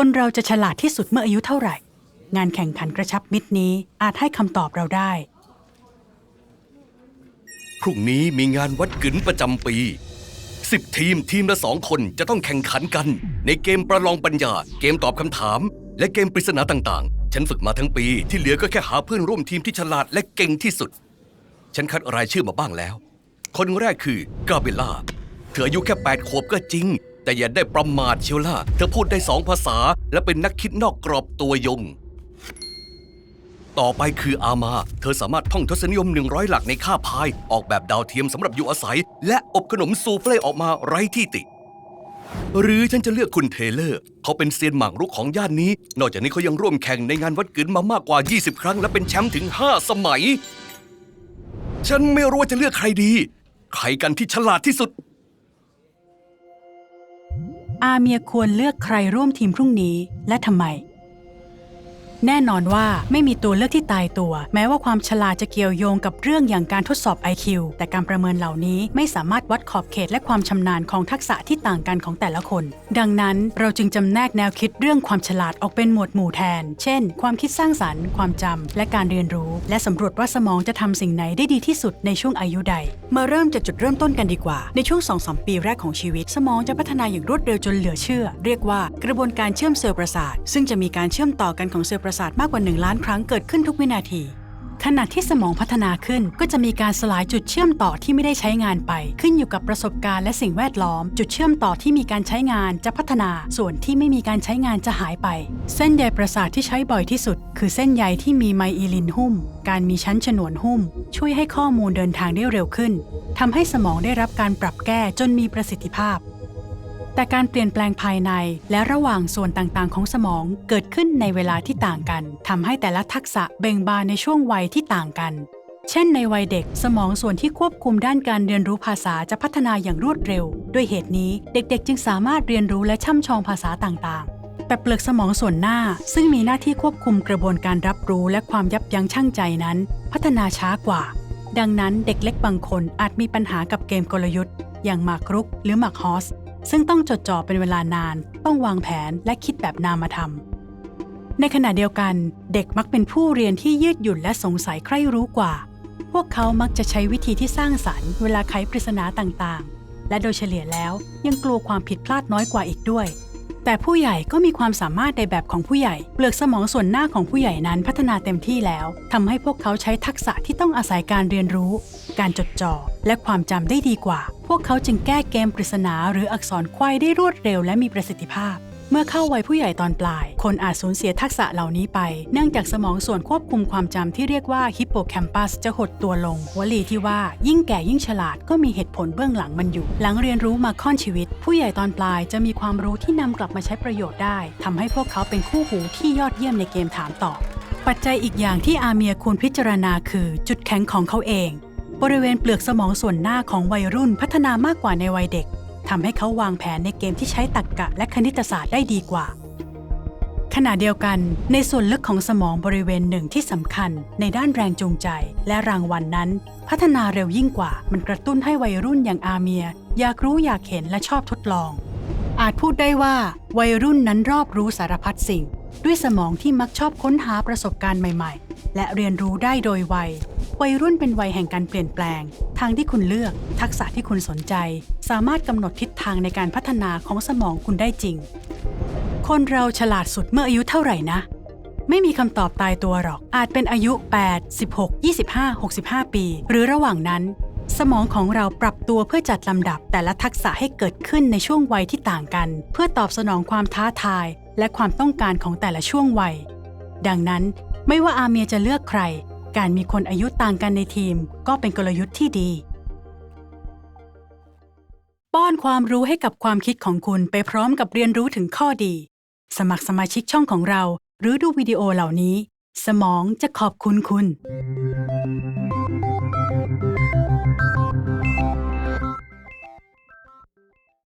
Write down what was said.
คนเราจะฉลาดที่สุดเมื่ออายุเท่าไหร่ งานแข่งขันกระชับมิตรนี้อาจให้คำตอบเราได้ พรุ่งนี้มีงานวัดกึนประจำปี 10 ทีมทีมละสองคนจะต้องแข่งขันกัน ในเกมประลองปัญญา เกมตอบคำถาม และเกมปริศนาต่างๆ ฉันฝึกมาทั้งปีที่เหลือก็แค่หาเพื่อนร่วมทีมที่ฉลาดและเก่งที่สุด ฉันคัดรายชื่อมาบ้างแล้ว คนแรกคือกาเบล่าเธออายุแค่8ขวบก็จริง แต่อย่าได้ประมาทเชียวล่ะ เธอพูดได้สองภาษา และเป็นนักคิดนอกกรอบตัวยง ต่อไปคืออามา เธอสามารถท่องทศนิยม 100 หลักในค่าพาย ออกแบบดาวเทียมสำหรับอยู่อาศัย และอบขนมซูเฟ่ออกมาไร้ที่ติ หรือฉันจะเลือกคุณเทเลอร์ เขาเป็นเซียนหมากรุกของย่านนี้ นอกจากนี้เขายังร่วมแข่งในงานวัดกึนมามากกว่า 20 ครั้ง และเป็นแชมป์ถึง 5 สมัย ฉันไม่รู้ว่าจะเลือกใครดี ใครกันที่ฉลาดที่สุด อาเมียควรเลือกใครร่วมทีมพรุ่งนี้และทำไม แน่นอนว่าไม่มีตัวเลือกที่ตายตัว แม้ว่าความฉลาดจะเกี่ยวโยงกับเรื่องอย่างการทดสอบ IQ แต่การประเมินเหล่านี้ไม่สามารถวัดขอบเขตและความชำนาญของทักษะที่ต่างกันของแต่ละคน ดังนั้นเราจึงจำแนกแนวคิดเรื่องความฉลาดออกเป็นหมวดหมู่แทน เช่น ความคิดสร้างสรรค์ ความจำและการเรียนรู้ และสำรวจว่าสมองจะทำสิ่งไหนได้ดีที่สุดในช่วงอายุใด มาเริ่มจากจุดเริ่มต้นกันดีกว่า ในช่วง2-3ปีแรกของชีวิต สมองจะพัฒนาอย่างรวดเร็วจนเหลือเชื่อ เรียกว่ากระบวนการเชื่อมเซลล์ประสาท ซึ่งจะมีการเชื่อมต่อกันของเซลล์ประสาทมากกว่า 1 ล้านครั้งเกิดขึ้นทุกวินาที ขณะที่สมองพัฒนาขึ้นก็จะมีการสลายจุดเชื่อมต่อที่ไม่ได้ใช้งานไป ขึ้นอยู่กับประสบการณ์และสิ่งแวดล้อม จุดเชื่อมต่อที่มีการใช้งานจะพัฒนา ส่วนที่ไม่มีการใช้งานจะหายไป เส้นใยประสาทที่ใช้บ่อยที่สุด คือเส้นใยที่มีไมอีลินหุ้ม การมีชั้นฉนวนหุ้ม ช่วยให้ข้อมูลเดินทางได้เร็วขึ้นทำให้สมองได้รับการปรับแก้จนมีประสิทธิภาพ แต่การเปลี่ยนแปลงภายในและระหว่างส่วนต่างๆ ของสมองเกิดขึ้นในเวลาที่ต่างกันทำให้แต่ละทักษะเบ่งบานในช่วงวัยที่ต่างกัน เช่นในวัยเด็กสมองส่วนที่ควบคุมด้านการเรียนรู้ภาษาจะพัฒนาอย่างรวดเร็ว ด้วยเหตุนี้เด็กๆ จึงสามารถเรียนรู้และช่ำชองภาษาต่างๆ แต่เปลือกสมองส่วนหน้าซึ่งมีหน้าที่ควบคุมกระบวนการรับรู้และความยับยั้งชั่งใจนั้น พัฒนาช้ากว่า ดังนั้นเด็กเล็กบางคนอาจมีปัญหากับเกมกลยุทธ์ อย่างหมากรุกหรือหมากฮอส ซึ่งต้องจดจ่อเป็นเวลานาน ต้องวางแผนและคิดแบบนามธรรมในขณะเดียวกันเด็กมักเป็นผู้เรียนที่ยืดหยุ่นและสงสัยใคร่รู้กว่า พวกเขามักจะใช้วิธีที่สร้างสรรค์เวลาไขปริศนาต่างๆ และโดยเฉลี่ยแล้วยังกลัวความผิดพลาดน้อยกว่าอีกด้วย แต่ผู้ใหญ่ก็มีความสามารถในแบบของผู้ใหญ่ เปลือกสมองส่วนหน้าของผู้ใหญ่นั้นพัฒนาเต็มที่แล้วทำให้พวกเขาใช้ทักษะที่ต้องอาศัยการเรียนรู้ การจดจ่อและความจำได้ดีกว่า พวกเขาจึงแก้เกมปริศนาหรืออักษรควายได้รวดเร็วและมีประสิทธิภาพ เมื่อเข้าวัยผู้ใหญ่ตอนปลาย คนอาจสูญเสียทักษะเหล่านี้ไป เนื่องจากสมองส่วนควบคุมความจำที่เรียกว่าฮิปโปแคมปัสจะหดตัวลง วลีที่ว่ายิ่งแก่ยิ่งฉลาดก็มีเหตุผลเบื้องหลังมันอยู่ หลังเรียนรู้มาค่อนชีวิต ผู้ใหญ่ตอนปลายจะมีความรู้ที่นำกลับมาใช้ประโยชน์ได้ทำให้พวกเขาเป็นคู่หูที่ยอดเยี่ยมในเกมถามตอบปัจจัยอีกอย่างที่อาเมียควรพิจารณาคือจุดแข็งของเขาเอง บริเวณเปลือกสมองส่วนหน้าของวัยรุ่นพัฒนามากกว่าในวัยเด็กทำให้เขาวางแผนในเกมที่ใช้ตรรกะและคณิตศาสตร์ได้ดีกว่า ขณะเดียวกัน ในส่วนลึกของสมองบริเวณหนึ่งที่สำคัญ ในด้านแรงจูงใจ และรางวัลนนั้น พัฒนาเร็วยิ่งกว่า มันกระตุ้นให้วัยรุ่นอย่างอาเมีย อยากรู้อยากเห็นและชอบทดลอง อาจพูดได้ว่า วัยรุ่นนั้นรอบรู้สารพัดสิ่ง ด้วยสมองที่มักชอบค้นหาประสบการณ์ใหม่ ๆ และเรียนรู้ได้โดยไว วัยรุ่นเป็นวัยแห่งการเปลี่ยนแปลง ทางที่คุณเลือก ทักษะที่คุณสนใจ สามารถกำหนดทิศทางในการพัฒนาของสมองคุณได้จริง คนเราฉลาดสุดเมื่ออายุเท่าไหร่นะ ไม่มีคำตอบตายตัวหรอก อาจเป็นอายุ 8 16 25 65 ปี หรือระหว่างนั้น สมองของเราปรับตัวเพื่อจัดลำดับแต่ละทักษะให้เกิดขึ้นในช่วงวัยที่ต่างกัน เพื่อตอบสนองความท้าทาย และความต้องการของแต่ละช่วงวัย ดังนั้นไม่ว่าอาเมียจะเลือกใคร การมีคนอายุต่างกันในทีมก็เป็นกลยุทธ์ที่ดี ป้อนความรู้ให้กับความคิดของคุณไปพร้อมกับเรียนรู้ถึงข้อดี สมัครสมาชิกช่องของเรา หรือดูวิดีโอเหล่านี้ สมองจะขอบคุณคุณ